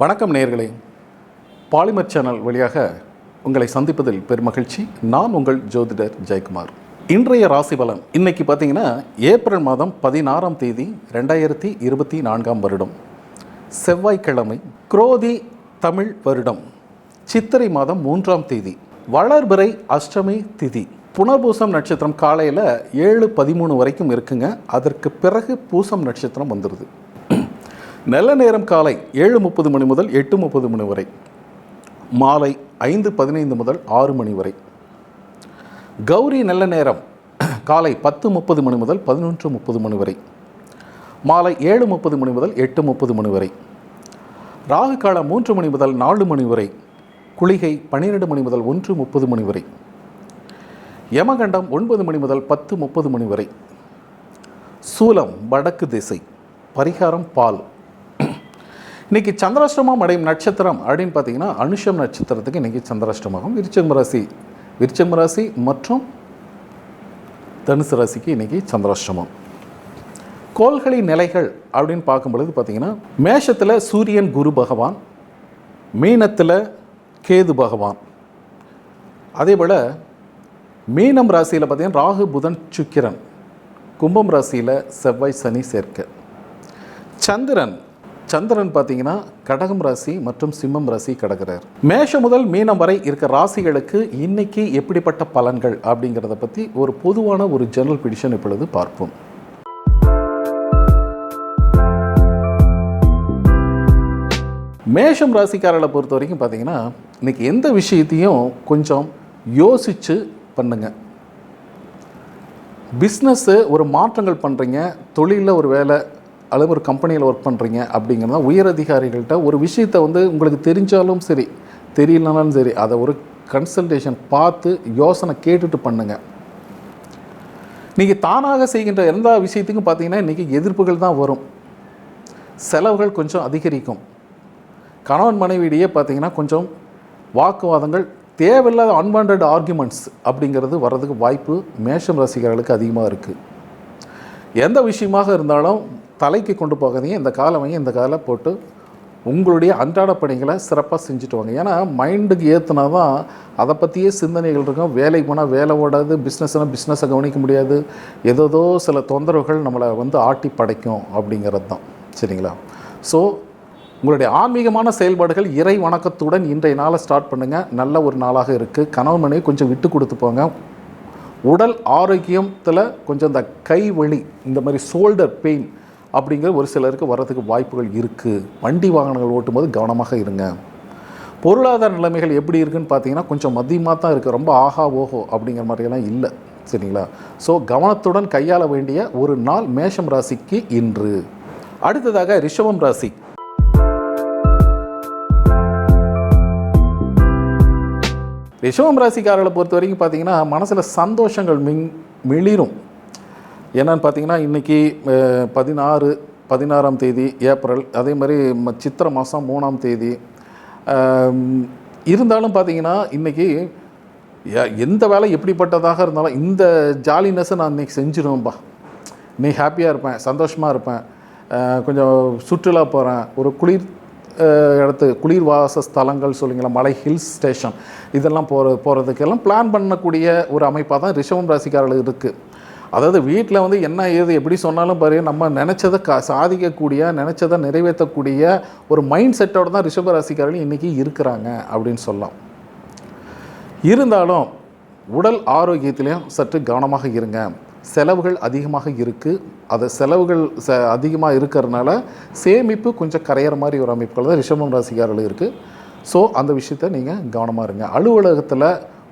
வணக்கம் நேர்களே polymer channel வழியாக உங்களை சந்திப்பதில் பெருமகிழ்ச்சி. நான் உங்கள் ஜோதிடர் ஜெயக்குமார். இன்றைய ராசி பலன். இன்னைக்கு பார்த்தீங்கன்னா ஏப்ரல் மாதம் பதினாறாம் தேதி ரெண்டாயிரத்தி இருபத்தி நான்காம் வருடம். செவ்வாய்க்கிழமை குரோதி தமிழ் வருடம். சித்திரை மாதம் மூன்றாம் தேதி. வளர்பிறை அஷ்டமி திதி. புனர்பூசம் நட்சத்திரம் காலையில் ஏழு பதிமூணு வரைக்கும் இருக்குங்க. அதற்கு பிறகு பூசம் நட்சத்திரம் வந்துடுது நல்ல நேரம் காலை ஏழு முப்பது மணி முதல் எட்டு முப்பது மணி வரை. மாலை ஐந்து பதினைந்து முதல் ஆறு மணி வரை. கௌரி நல்ல நேரம் காலை பத்து முப்பது மணி முதல் பதினொன்று முப்பது மணி வரை. மாலை ஏழு முப்பது மணி முதல் எட்டு முப்பது மணி வரை. ராகு காலம் மூன்று மணி முதல் நாலு மணி வரை. குளிகை பன்னிரெண்டு மணி முதல் ஒன்று முப்பது மணி வரை. யமகண்டம் ஒன்பது மணி முதல் பத்து முப்பது மணி வரை. சூலம் வடக்கு திசை. பரிகாரம் பால். இன்னைக்கு சந்திராஷ்டமம் அடையும் நட்சத்திரம் அப்படின்னு பார்த்தீங்கன்னா அனுஷம் நட்சத்திரத்துக்கு இன்றைக்கி சந்திராஷ்டமகம் விருச்சம் ராசி. விருச்சம் ராசி மற்றும் தனுசு ராசிக்கு இன்னைக்கு சந்திராஷ்டமம். கோள்களின் நிலைகள் அப்படின்னு பார்க்கும்பொழுது பார்த்திங்கன்னா பார்த்தீங்கன்னா மேஷத்தில் சூரியன் குரு பகவான் மீனத்தில் கேது பகவான். அதே போல் மீனம் ராசியில் பார்த்தீங்கன்னா ராகு புதன் சுக்கிரன். கும்பம் ராசியில் செவ்வாய் சனி சேர்க்க. சந்திரன் சந்திரன் பார்த்தீங்கன்னா கடகம் ராசி மற்றும் சிம்மம் ராசி கடக்கிறார் மேஷம் முதல் மீனம் வரை இருக்க ராசிகளுக்கு இன்னைக்கு எப்படிப்பட்ட பலன்கள் அப்படிங்கிறத பற்றி ஒரு பொதுவான ஒரு ஜெனரல் பிடிஷன் இப்பொழுது பார்ப்போம். மேஷம் ராசிக்காரர்களை பொறுத்த வரைக்கும் பார்த்தீங்கன்னா இன்றைக்கி எந்த விஷயத்தையும் கொஞ்சம் யோசித்து பண்ணுங்க. பிஸ்னஸ்ஸு ஒரு மாற்றங்கள் பண்ணுறீங்க தொழிலில் ஒரு வேலை அல்லது ஒரு கம்பெனியில் ஒர்க் பண்ணுறீங்க அப்படிங்கிறத உயர் அதிகாரிகள்கிட்ட ஒரு விஷயத்தை வந்து உங்களுக்கு தெரிஞ்சாலும் சரி தெரியலனாலும் சரி அதை ஒரு கன்சல்டேஷன் பார்த்து யோசனை கேட்டுட்டு பண்ணுங்கள் நீங்கள் தானாக செய்கின்ற எந்த விஷயத்துக்கும் பார்த்தீங்கன்னா இன்றைக்கி எதிர்ப்புகள் தான் வரும். செலவுகள் கொஞ்சம் அதிகரிக்கும். கணவன் மனைவியிடையே பார்த்தீங்கன்னா கொஞ்சம் வாக்குவாதங்கள் தேவையில்லாத அன்வான்ட் ஆர்குமெண்ட்ஸ் அப்படிங்கிறது வர்றதுக்கு வாய்ப்பு மேஷம் ரசிகர்களுக்கு அதிகமாக இருக்குது எந்த விஷயமாக இருந்தாலும் தலைக்கு கொண்டு போகாதீங்க. இந்த காலம் வாங்கி இந்த காலை போட்டு உங்களுடைய அன்றாட பணிகளை சிறப்பாக செஞ்சுட்டு வாங்க. ஏன்னா மைண்டுக்கு ஏற்றுனா தான் அதை பற்றியே சிந்தனைகள் இருக்கும். வேலைக்கு போனால் வேலை ஓடாது பிஸ்னஸ்னால் பிஸ்னஸை கவனிக்க முடியாது. ஏதோதோ சில தொந்தரவுகள் நம்மளை வந்து ஆட்டி படைக்கும் அப்படிங்கிறது தான். சரிங்களா? ஸோ உங்களுடைய ஆன்மீகமான செயல்பாடுகள் இறை வணக்கத்துடன் இன்றைய நாளை ஸ்டார்ட் பண்ணுங்கள் நல்ல ஒரு நாளாக இருக்குது கணவன் மனைவி கொஞ்சம் விட்டு கொடுத்து போங்க. உடல் ஆரோக்கியத்தில் கொஞ்சம் இந்த கை வலி இந்த மாதிரி ஷோல்டர் பெயின் அப்படிங்கிற ஒரு சிலருக்கு வர்றதுக்கு வாய்ப்புகள் இருக்குது வண்டி வாகனங்கள் ஓட்டும்போது கவனமாக இருங்க. பொருளாதார நிலைமைகள் எப்படி இருக்குன்னு பார்த்தீங்கன்னா கொஞ்சம் மதியமாக தான் இருக்குது ரொம்ப ஆஹா ஓஹோ அப்படிங்கிற மாதிரியெல்லாம் இல்லை. சரிங்களா? ஸோ கவனத்துடன் கையாள வேண்டிய ஒரு நாள் மேஷம் ராசிக்கு இன்று. அடுத்ததாக ரிஷபம் ராசி. ரிஷபம் ராசிக்காரர்களை பொறுத்த வரைக்கும் பார்த்தீங்கன்னா மனசில் சந்தோஷங்கள் மிங் மிளிரும். என்னன்னு பார்த்தீங்கன்னா இன்றைக்கி பதினாறு பதினாறாம் தேதி ஏப்ரல் அதே மாதிரி ம- சித்திர மாதம் மூணாம் தேதி. இருந்தாலும் பார்த்தீங்கன்னா இன்றைக்கி எந்த வேலை எப்படிப்பட்டதாக இருந்தாலும் இந்த ஜாலினஸை நான் இன்றைக்கி செஞ்சிடுவேன்பா நீ ஹாப்பியாக இருப்பேன் சந்தோஷமாக இருப்பேன். கொஞ்சம் சுற்றுலா போகிறேன் ஒரு குளிர் இடத்து குளிர்வாச ஸ்தலங்கள் சொல்லுங்களேன் மலை ஹில்ஸ் ஸ்டேஷன் இதெல்லாம் போகிற போகிறதுக்கெல்லாம் பிளான் பண்ணக்கூடிய ஒரு அமைப்பாக தான் ரிஷவம் ராசிக்காரர்கள் இருக்குது அதாவது வீட்டில் வந்து என்ன ஏது எப்படி சொன்னாலும் பாரு நம்ம நினச்சதை கா சாதிக்கக்கூடிய நினச்சதை நிறைவேற்றக்கூடிய ஒரு மைண்ட் செட்டோடு தான் ரிஷபராசிக்காரர்கள் இன்றைக்கி இருக்கிறாங்க அப்படின்னு சொல்லலாம். இருந்தாலும் உடல் ஆரோக்கியத்திலையும் சற்று கவனமாக இருங்க. செலவுகள் அதிகமாக இருக்குது அது செலவுகள் ச அதிகமாக இருக்கிறதுனால சேமிப்பு கொஞ்சம் கரையிற மாதிரி ஒரு அமைப்புகள் தான் ரிஷபம் ராசிக்காரர்கள் இருக்குது ஸோ அந்த விஷயத்த நீங்கள் கவனமாக இருங்க. அலுவலகத்தில்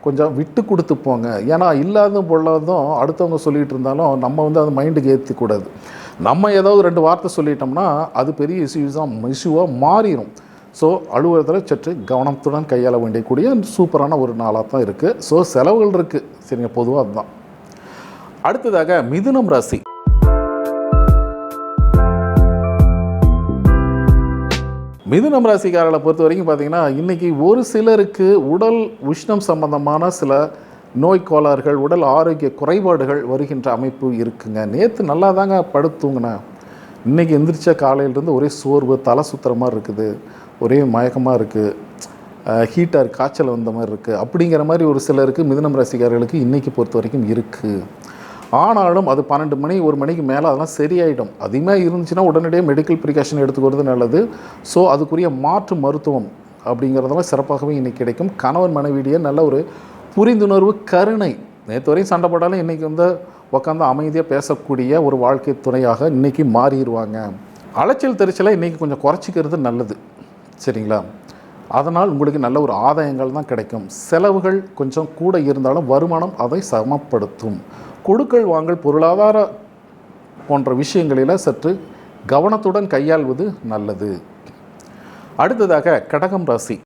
கொஞ்சம் விட்டு கொடுத்து போங்க. ஏன்னா இல்லாததும் பொல்லாததும் அடுத்தவங்க சொல்லிகிட்டு இருந்தாலும் நம்ம வந்து அது மைண்டுக்கு ஏற்றிக்கூடாது நம்ம ஏதாவது ரெண்டு வார்த்தை சொல்லிட்டோம்னா அது பெரிய இஷ்யூஸாக இஷ்யூவாக மாறிடும் ஸோ அலுவலகத்தில் சற்று கவனத்துடன் கையாள வேண்டியக்கூடிய சூப்பரான ஒரு நாளாக தான் இருக்குது ஸோ செலவுகள் இருக்குது சரிங்க பொதுவாக அதுதான். அடுத்ததாக மிதுனம் ராசி. மிதுனம் ராசிக்காரர்களை பொறுத்த வரைக்கும் பார்த்தீங்கன்னா இன்றைக்கி ஒரு சிலருக்கு உடல் உஷ்ணம் சம்பந்தமான சில நோய் கோளாறுகள் உடல் ஆரோக்கிய குறைபாடுகள் வருகின்ற அமைப்பு இருக்குங்க. நேற்று நல்லா தாங்க படுத்து தூங்கினேன். இன்றைக்கி எந்திரிச்ச காலையிலேருந்து ஒரே சோர்வு தலை சுத்துற மாதிரி இருக்குது. ஒரே மயக்கமாக இருக்குது ஹீட்டாக காய்ச்சல் வந்த மாதிரி இருக்குது அப்படிங்கிற மாதிரி ஒரு சிலருக்கு மிதுனம் ராசிக்காரர்களுக்கு இன்றைக்கி பொறுத்த வரைக்கும் இருக்குது ஆனாலும் அது பன்னெண்டு மணி ஒரு மணிக்கு மேலே அதெல்லாம் சரியாயிடும். அதிகமாக இருந்துச்சுன்னா உடனடியாக மெடிக்கல் ப்ரிகாஷன் எடுத்துக்கிறது நல்லது. ஸோ அதுக்குரிய மாற்று மருத்துவம் அப்படிங்கிறதெல்லாம் சிறப்பாகவே இன்றைக்கி கிடைக்கும். கணவன் மனைவியிடையே நல்ல ஒரு புரிந்துணர்வு கருணை. நேற்று வரையும் சண்டை போட்டாலும் இன்றைக்கி வந்து உட்காந்து அமைதியாக பேசக்கூடிய ஒரு வாழ்க்கை துணையாக இன்றைக்கி மாறிடுவாங்க. அலைச்சல் தெரிச்சலை இன்றைக்கி கொஞ்சம் குறைச்சிக்கிறது நல்லது. சரிங்களா? அதனால் உங்களுக்கு நல்ல ஒரு ஆதாயங்கள் தான் கிடைக்கும். செலவுகள் கொஞ்சம் கூட இருந்தாலும் வருமானம் அதை சமப்படுத்தும். கொடுக்கல் வாங்கல் பொருளாதார போன்ற விஷயங்களில் சற்று கவனத்துடன் கையாள்வது நல்லது. அடுத்ததாக கடகம் ராசி.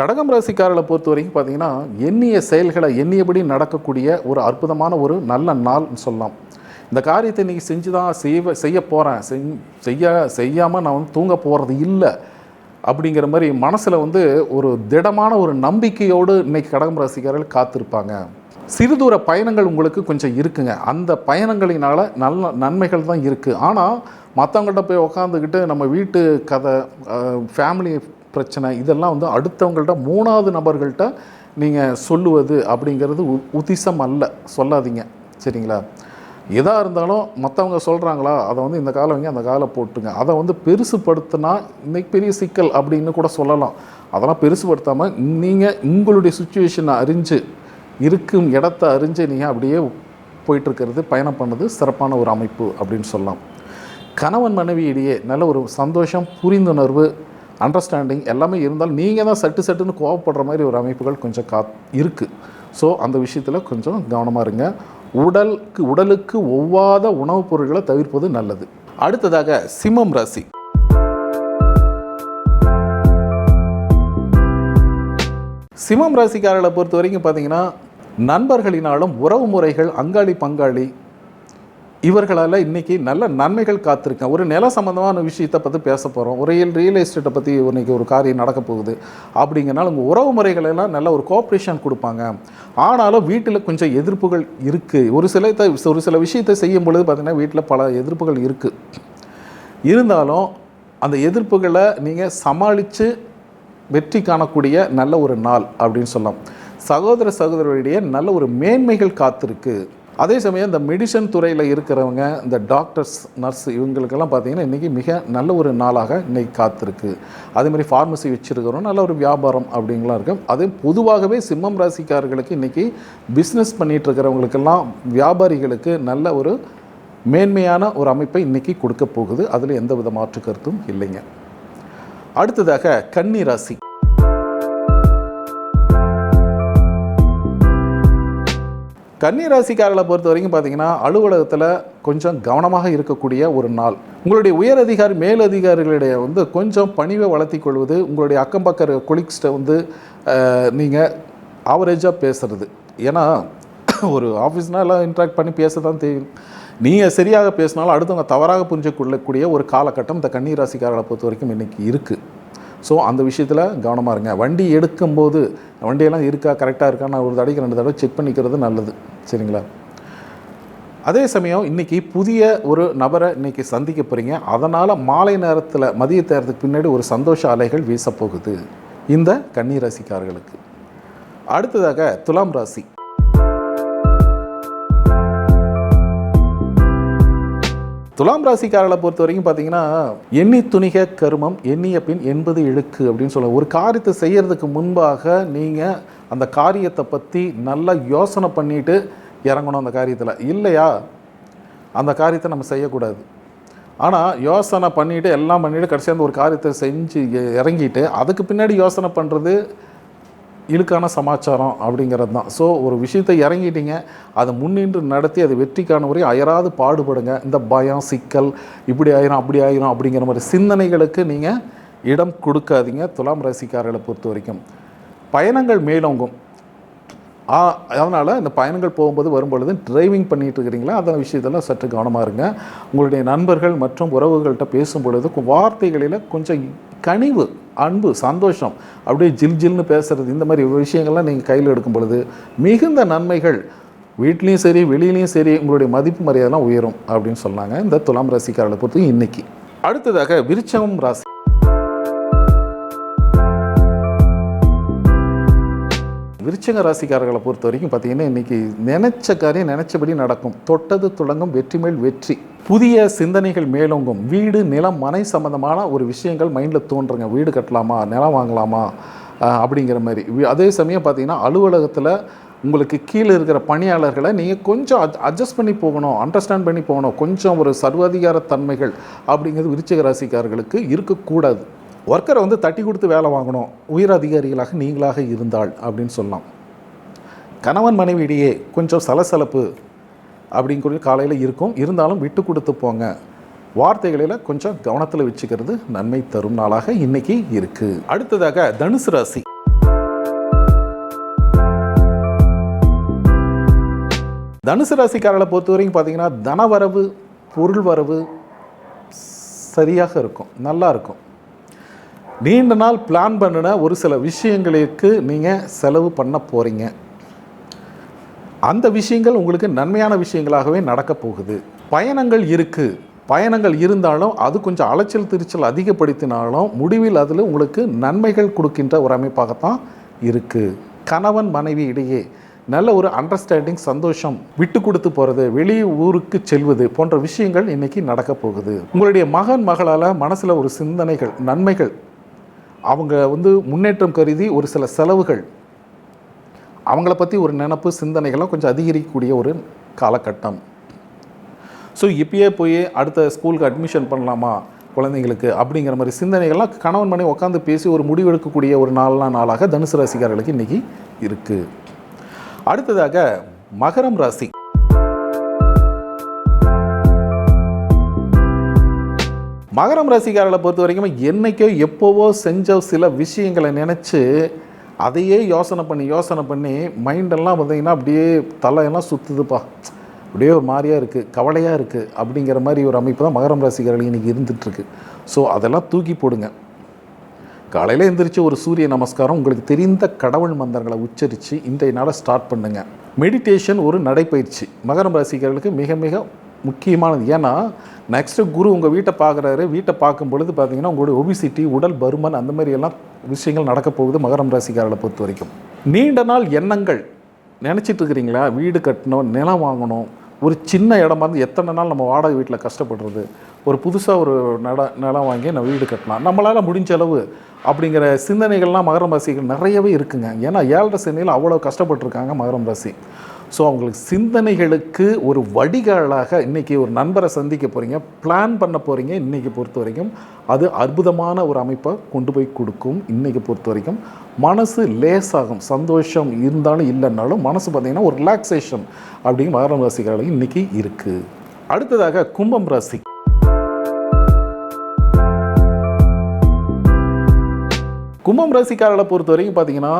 கடகம் ராசிக்காரர்களை பொறுத்த வரைக்கும் பார்த்தீங்கன்னா எண்ணிய செயல்களை எண்ணியபடி நடக்கக்கூடிய ஒரு அற்புதமான ஒரு நல்ல நாள்னு சொல்லலாம். இந்த காரியத்தை இன்றைக்கி செஞ்சு தான் செய்வ செய்ய போகிறேன் செய்ய செய்யாமல் நான் வந்து தூங்க போகிறது இல்லை. அப்படிங்கிற மாதிரி மனசில் வந்து ஒரு திடமான ஒரு நம்பிக்கையோடு இன்றைக்கி கடகம் ராசிக்காரர்கள் காத்திருப்பாங்க. சிறுதூர பயணங்கள் உங்களுக்கு கொஞ்சம் இருக்குங்க. அந்த பயணங்களினால் நல்ல நன்மைகள் தான் இருக்குது ஆனால் மற்றவங்கள்ட்ட போய் உக்காந்துக்கிட்டு நம்ம வீட்டு கதை ஃபேமிலி பிரச்சனை இதெல்லாம் வந்து அடுத்தவங்கள்ட்ட மூணாவது நபர்கள்ட்ட நீங்கள் சொல்லுவது அப்படிங்கிறது உ உத்திசம் அல்ல. சொல்லாதீங்க. சரிங்களா? எதாக இருந்தாலும் மற்றவங்க சொல்கிறாங்களா அதை வந்து இந்த காலம் வைங்க அந்த காலை போட்டுங்க. அதை வந்து பெருசுப்படுத்தினா இன்றைக்கி பெரிய சிக்கல் அப்படின்னு கூட சொல்லலாம். அதெல்லாம் பெருசுப்படுத்தாமல் நீங்கள் உங்களுடைய சுச்சுவேஷனை அறிஞ்சு இருக்கும் இடத்த அறிஞ்சு நீங்கள் அப்படியே போயிட்டுருக்கிறது பயணம் பண்ணது சிறப்பான ஒரு அமைப்பு அப்படின்னு சொல்லலாம். கணவன் மனைவி இடையே நல்ல ஒரு சந்தோஷம் புரிந்துணர்வு அண்டர்ஸ்டாண்டிங் எல்லாமே இருந்தாலும் நீங்கள் தான் சட்டு சட்டுன்னு கோவப்படுற மாதிரி ஒரு அமைப்புகள் கொஞ்சம் கா இருக்குது ஸோ அந்த விஷயத்தில் கொஞ்சம் கவனமாக இருங்க. உடலுக்கு உடலுக்கு ஒவ்வாத உணவுப் பொருட்களை தவிர்ப்பது நல்லது. அடுத்ததாக சிம்மம் ராசி. சிம்மம் ராசிக்காரர்களை பொறுத்த வரைக்கும் பார்த்தீங்கன்னா நண்பர்களினாலும் உறவு முறைகள் அங்காளி பங்காளி இவர்களால் இன்றைக்கி நல்ல நன்மைகள் காத்திருக்கேன். ஒரு நில சம்மந்தமான விஷயத்தை பற்றி பேச போகிறோம் ஒரு ரியல் ரியல் எஸ்டேட்டை பற்றி இன்றைக்கி ஒரு காரியம் நடக்க போகுது. அப்படிங்கிறனால உங்கள் உறவு முறைகளெல்லாம் நல்ல ஒரு கோஆப்ரேஷன் கொடுப்பாங்க. ஆனாலும் வீட்டில் கொஞ்சம் எதிர்ப்புகள் இருக்குது ஒரு சில த- ஒரு சில விஷயத்தை செய்யும் பொழுது பார்த்திங்கன்னா வீட்டில் பல எதிர்ப்புகள் இருக்குது இருந்தாலும் அந்த எதிர்ப்புகளை நீங்கள் சமாளித்து வெற்றி காணக்கூடிய நல்ல ஒரு நாள் அப்படின்னு சொல்லலாம். சகோதர சகோதரிடையே நல்ல ஒரு மேன்மைகள் காத்திருக்கு. அதே சமயம் இந்த மெடிசன் துறையில் இருக்கிறவங்க இந்த டாக்டர்ஸ் நர்ஸ் இவங்களுக்கெல்லாம் பார்த்தீங்கன்னா இன்றைக்கி மிக நல்ல ஒரு நாளாக இன்றைக்கி காத்திருக்கு. அதேமாதிரி ஃபார்மசி வச்சுருக்கிறோம் நல்ல ஒரு வியாபாரம் அப்படிங்கலாம் இருக்கும் அதே பொதுவாகவே சிம்மம் ராசிக்காரர்களுக்கு இன்றைக்கி பிஸ்னஸ் பண்ணிகிட்ருக்கிறவங்களுக்கெல்லாம் வியாபாரிகளுக்கு நல்ல ஒரு மேன்மையான ஒரு அமைப்பை இன்றைக்கி கொடுக்க போகுது. அதில் எந்த வித மாற்று கருத்தும் இல்லைங்க. அடுத்ததாக கன்னி ராசி. கன்னிராசிக்காரர்களை பொறுத்த வரைக்கும் பார்த்தீங்கன்னா அலுவலகத்தில் கொஞ்சம் கவனமாக இருக்கக்கூடிய ஒரு நாள். உங்களுடைய உயர் அதிகாரி மேலதிகாரிகளிடையே வந்து கொஞ்சம் பணிவை வளர்த்தி கொள்வது உங்களுடைய அக்கம் பக்க கொலிக்ஸ்ட்டை வந்து நீங்கள் ஆவரேஜாக பேசுறது. ஏன்னா ஒரு ஆஃபீஸ்னால் எல்லாம் இன்ட்ராக்ட் பண்ணி பேச தான் தெரியும். நீங்கள் சரியாக பேசினாலும் அடுத்தவங்க தவறாக புரிஞ்சுக்கொள்ளக்கூடிய ஒரு காலகட்டம் இந்த கன்னிராசிக்காரர்களை பொறுத்த வரைக்கும் இன்றைக்கி இருக்குது ஸோ அந்த விஷயத்தில் கவனமாக இருங்க. வண்டி எடுக்கும்போது வண்டியெல்லாம் இருக்கா கரெக்டாக இருக்கா நான் ஒரு தடவைக்கு ரெண்டு தடவை செக் பண்ணிக்கிறது நல்லது. சரிங்களா? அதே சமயம் இன்றைக்கி புதிய ஒரு நபரை இன்றைக்கி சந்திக்க போகிறீங்க அதனால் மாலை நேரத்தில் மதிய நேரத்துக்கு பின்னாடி ஒரு சந்தோஷ அலைகள் வீசப்போகுது. இந்த கன்னி ராசிக்காரர்களுக்கு அடுத்ததாக துலாம் ராசி. துலாம் ராசிக்காரர்களை பொறுத்த வரைக்கும் பார்த்தீங்கன்னா எண்ணி துணிக கருமம் எண்ணிய பின் எண்பது இழுக்கு அப்படின்னு சொல்ல ஒரு காரியத்தை செய்கிறதுக்கு முன்பாக நீங்கள் அந்த காரியத்தை பற்றி நல்லா யோசனை பண்ணிட்டு இறங்கணும் அந்த காரியத்தில். இல்லையா? அந்த காரியத்தை நம்ம செய்யக்கூடாது. ஆனால் யோசனை பண்ணிவிட்டு எல்லாம் பண்ணிவிட்டு கடைசியாக அந்த ஒரு காரியத்தை செஞ்சு இறங்கிட்டு அதுக்கு பின்னாடி யோசனை பண்ணுறது இழுக்கான சமாச்சாரம் அப்படிங்கிறது தான். ஸோ ஒரு விஷயத்தை இறங்கிட்டீங்க அதை முன்னின்று நடத்தி அது வெற்றிக்கான வரை அயராது பாடுபடுங்க. இந்த பயம் சிக்கல் இப்படி ஆயிரும் அப்படி ஆயிரும் அப்படிங்கிற மாதிரி சிந்தனைகளுக்கு நீங்கள் இடம் கொடுக்காதீங்க. துலாம் ராசிக்காரர்களை பொறுத்த வரைக்கும். பயணங்கள் மேலோங்கும். அதனால் இந்த பயணங்கள் போகும்போது வரும்பொழுது டிரைவிங் பண்ணிகிட்டு இருக்கிறீங்களா? அந்த விஷயத்தில் சற்று கவனமாக இருங்க. உங்களுடைய நண்பர்கள் மற்றும் உறவுகள்கிட்ட பேசும் பொழுது வார்த்தைகளில் கொஞ்சம் கனிவு அன்பு சந்தோஷம் அப்படியே ஜில் ஜில்னு பேசுறது இந்த மாதிரி விஷயங்கள்லாம் நீங்கள் கையில் எடுக்கும் பொழுது மிகுந்த நன்மைகள் வீட்லேயும் சரி வெளியிலையும் சரி உங்களுடைய மதிப்பு மரியாதைலாம் உயரும் அப்படின்னு சொன்னாங்க. இந்த துலாம் ராசிக்காரர்களை பொறுத்து இன்னைக்கு. அடுத்ததாக விருச்சகம் ராசி. விருச்சக ராசிக்காரர்களை பொறுத்த வரைக்கும் பார்த்தீங்கன்னா இன்றைக்கி நினைச்ச காரியம் நினைச்சபடி நடக்கும். தொட்டது தொடங்கும் வெற்றி மேல் வெற்றி. புதிய சிந்தனைகள் மேலோங்கும். வீடு நிலம் மனை சம்பந்தமான ஒரு விஷயங்கள் மைண்டில் தோன்றுங்க. வீடு கட்டலாமா? நிலம் வாங்கலாமா? அப்படிங்கிற மாதிரி. அதே சமயம் பார்த்தீங்கன்னா அலுவலகத்தில் உங்களுக்கு கீழே இருக்கிற பணியாளர்களை நீங்கள் கொஞ்சம் அட்ஜஸ்ட் பண்ணி போகணும் அண்டர்ஸ்டாண்ட் பண்ணி போகணும். கொஞ்சம் ஒரு சர்வாதிகார தன்மைகள் அப்படிங்கிறது விருச்சிக ராசிக்காரர்களுக்கு இருக்கக்கூடாது. ஒர்க்கரை வந்து தட்டி கொடுத்து வேலை வாங்கணும் உயர் அதிகாரிகளாக நீங்களாக இருந்தால் அப்படின்னு சொல்லலாம். கணவன் மனைவி இடையே கொஞ்சம் சலசலப்பு அப்படிங்கிற காலையில் இருக்கும். இருந்தாலும் விட்டு கொடுத்து போங்க. வார்த்தைகளில் கொஞ்சம் கவனத்தில் வச்சுக்கிறது நன்மை தரும் நாளாக இன்னைக்கு இருக்கு. அடுத்ததாக தனுசு ராசி. தனுசு ராசிக்காரர்களை பொறுத்த வரைக்கும் பார்த்தீங்கன்னா தனவரவு பொருள் வரவு சரியாக இருக்கும். நல்லா இருக்கும். நீண்ட நாள் பிளான் பண்ணின ஒரு சில விஷயங்களுக்கு நீங்கள் செலவு பண்ண போகிறீங்க அந்த விஷயங்கள் உங்களுக்கு நன்மையான விஷயங்களாகவே நடக்க போகுது. பயணங்கள் இருக்குது பயணங்கள் இருந்தாலும் அது கொஞ்சம் அலைச்சல் திருச்சல் அதிகப்படுத்தினாலும் முடிவில் அதில் உங்களுக்கு நன்மைகள் கொடுக்கின்ற ஒரு அமைப்பாகத்தான் இருக்குது கணவன் மனைவி இடையே நல்ல ஒரு அண்டர்ஸ்டாண்டிங் சந்தோஷம் விட்டு கொடுத்து போகிறது வெளி ஊருக்கு செல்வது போன்ற விஷயங்கள் இன்றைக்கி நடக்க போகுது. உங்களுடைய மகன் மகளால் மனசில் ஒரு சிந்தனைகள் நன்மைகள் அவங்க வந்து முன்னேற்றம் கருதி ஒரு சில செலவுகள் அவங்கள பற்றி ஒரு நினப்பு சிந்தனைகள்லாம் கொஞ்சம் அதிகரிக்கக்கூடிய ஒரு காலகட்டம். ஸோ இப்பயே போய் அடுத்த ஸ்கூலுக்கு அட்மிஷன் பண்ணலாமா குழந்தைங்களுக்கு அப்படிங்கிற மாதிரி சிந்தனைகள்லாம் கணவன் மனை உட்காந்து பேசி ஒரு முடிவெடுக்கக்கூடிய ஒரு நாலாம் நாளாக தனுசு ராசிக்காரர்களுக்கு இன்றைக்கி இருக்குது அடுத்ததாக மகரம் ராசி. மகரம் ராசிக்காரர்களை பொறுத்த வரைக்கும் என்னைக்கோ எப்போவோ செஞ்ச சில விஷயங்களை நினச்சி அதையே யோசனை பண்ணி யோசனை பண்ணி மைண்டெல்லாம் பார்த்தீங்கன்னா அப்படியே தலையெல்லாம் சுற்றுதுப்பா அப்படியே ஒரு மாதிரியாக இருக்குது கவலையாக இருக்குது அப்படிங்கிற மாதிரி ஒரு அமைப்பு தான் மகரம் ராசிக்காரர்கள் இன்றைக்கி இருந்துகிட்ருக்கு ஸோ அதெல்லாம் தூக்கி போடுங்க. காலையில் எந்திரிச்சு ஒரு சூரிய நமஸ்காரம் உங்களுக்கு தெரிந்த கடவுள் மந்திரங்களை உச்சரித்து இன்றைய நாளை ஸ்டார்ட் பண்ணுங்கள் மெடிடேஷன் ஒரு நடைப்பயிற்சி. மகரம் ராசிக்காரர்களுக்கு மிக மிக முக்கியமானது. ஏன்னா நெக்ஸ்ட்டு குரு உங்கள் வீட்டை பார்க்குறாரு. வீட்டை பார்க்கும் பொழுது பார்த்தீங்கன்னா உங்களுடைய ஒபிசிட்டி உடல் பருமன் அந்த மாதிரி எல்லாம் விஷயங்கள் நடக்க போகுது மகரம் ராசிக்காரர்களை பொறுத்த வரைக்கும். நீண்ட நாள் எண்ணங்கள். நினச்சிட்டு இருக்கிறீங்களா? வீடு கட்டணும் நிலம் வாங்கணும். ஒரு சின்ன இடமா இருந்து எத்தனை நாள் நம்ம வாடகை வீட்டில் கஷ்டப்படுறது? ஒரு புதுசாக ஒரு நட நிலம் வாங்கி நம்ம வீடு கட்டலாம். நம்மளால் முடிஞ்ச அளவு அப்படிங்கிற சிந்தனைகள்லாம் மகரம் ராசிகள் நிறையவே இருக்குங்க. ஏன்னா ஏழரை சிந்தையில் அவ்வளோ கஷ்டப்பட்டிருக்காங்க மகரம் ராசி. ஸோ அவங்களுக்கு சிந்தனைகளுக்கு ஒரு வடிகாலாக இன்றைக்கி ஒரு நண்பரை சந்திக்க போகிறீங்க பிளான் பண்ண போகிறீங்க இன்றைக்கி பொறுத்த வரைக்கும். அது அற்புதமான ஒரு அமைப்பை கொண்டு போய் கொடுக்கும் இன்றைக்கி பொறுத்த வரைக்கும். மனசு லேசாகும் சந்தோஷம் இருந்தாலும் இல்லைன்னாலும் மனசு பார்த்திங்கன்னா ஒரு ரிலாக்ஸேஷன் அப்படிங்கிற மகரம் ராசிக்காரர்களுக்கு இன்றைக்கி இருக்குது அடுத்ததாக கும்பம் ராசி. கும்பம் ராசிக்காரர்களை பொறுத்த வரைக்கும் பார்த்தீங்கன்னா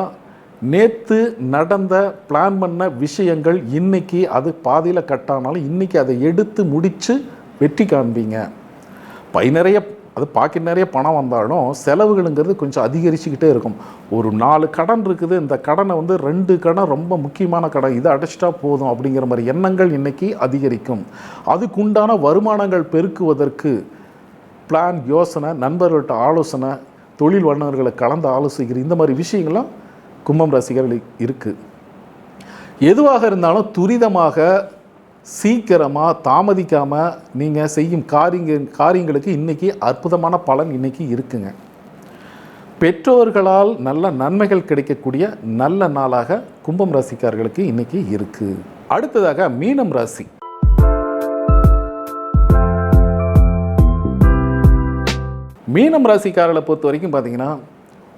நேற்று நடந்த பிளான் பண்ண விஷயங்கள் இன்னைக்கு அது பாதியில் கட்டானாலும் இன்றைக்கி அதை எடுத்து முடித்து வெற்றி காண்பீங்க. பை நிறைய அது பாக்கெட் நிறைய பணம் வந்தாலும் செலவுகளுங்கிறது கொஞ்சம் அதிகரிச்சுக்கிட்டே இருக்கும். ஒரு நாலு கடன் இருக்குது இந்த கடனை வந்து ரெண்டு கடன் ரொம்ப முக்கியமான கடன் இதை அடைச்சிட்டா போதும் அப்படிங்கிற மாதிரி எண்ணங்கள் இன்றைக்கி அதிகரிக்கும். அதுக்குண்டான வருமானங்கள் பெருக்குவதற்கு பிளான் யோசனை நண்பர்கள்ட்ட ஆலோசனை தொழில் வல்லுநர்களை கலந்து ஆலோசிக்கிற இந்த மாதிரி விஷயங்கள்லாம் கும்பம் ரசிகர்கள் இருக்குது எதுவாக இருந்தாலும் துரிதமாக சீக்கிரமாக தாமதிக்காமல் நீங்கள் செய்யும் காரியங்க காரியங்களுக்கு இன்றைக்கி அற்புதமான பலன் இன்றைக்கி இருக்குங்க. பெற்றோர்களால் நல்ல நன்மைகள் கிடைக்கக்கூடிய நல்ல நாளாக கும்பம் ராசிக்காரர்களுக்கு இன்றைக்கி இருக்குது அடுத்ததாக மீனம் ராசி. மீனம் ராசிக்காரர்களை பொறுத்த வரைக்கும் பார்த்தீங்கன்னா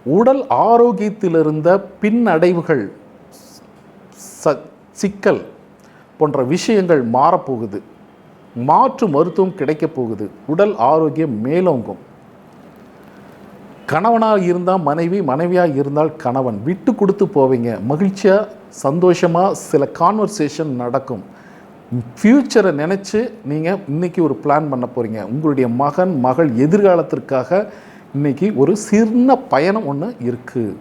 உடல் ஆரோக்கியத்தில் இருந்த பின்னடைவுகள் ச சிக்கல் போன்ற விஷயங்கள் மாறப்போகுது. மாற்று மருத்துவம் கிடைக்கப் போகுது. உடல் ஆரோக்கியம் மேலோங்கும். கணவனாக இருந்தால் மனைவி மனைவியாக இருந்தால் கணவன். விட்டு கொடுத்து போவீங்க. மகிழ்ச்சியாக சந்தோஷமாக சில கான்வர்சேஷன் நடக்கும். ஃப்யூச்சரை நினச்சி நீங்கள் இன்றைக்கி ஒரு பிளான் பண்ண போகிறீங்க உங்களுடைய மகன் மகள் எதிர்காலத்திற்காக இன்றைக்கி ஒரு சின்ன பயணம் ஒன்று இருக்குது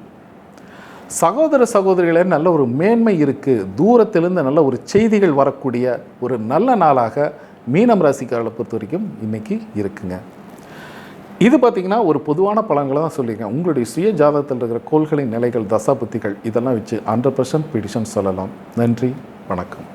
சகோதர சகோதரிகளே நல்ல ஒரு மேன்மை இருக்குது தூரத்திலிருந்து நல்ல ஒரு செய்திகள் வரக்கூடிய ஒரு நல்ல நாளாக மீனம் ராசிக்காரர்களை பொறுத்த வரைக்கும் இன்றைக்கி இருக்குங்க. இது பார்த்திங்கன்னா ஒரு பொதுவான பலன்களை தான் சொல்லியிருக்கேன். உங்களுடைய சுய ஜாதகத்தில் இருக்கிற கோள்களின் நிலைகள் தசாபுத்திகள் இதெல்லாம் வச்சு ஹண்ட்ரட் பர்சன்ட் பிடிஷன் சொல்லலாம். நன்றி வணக்கம்.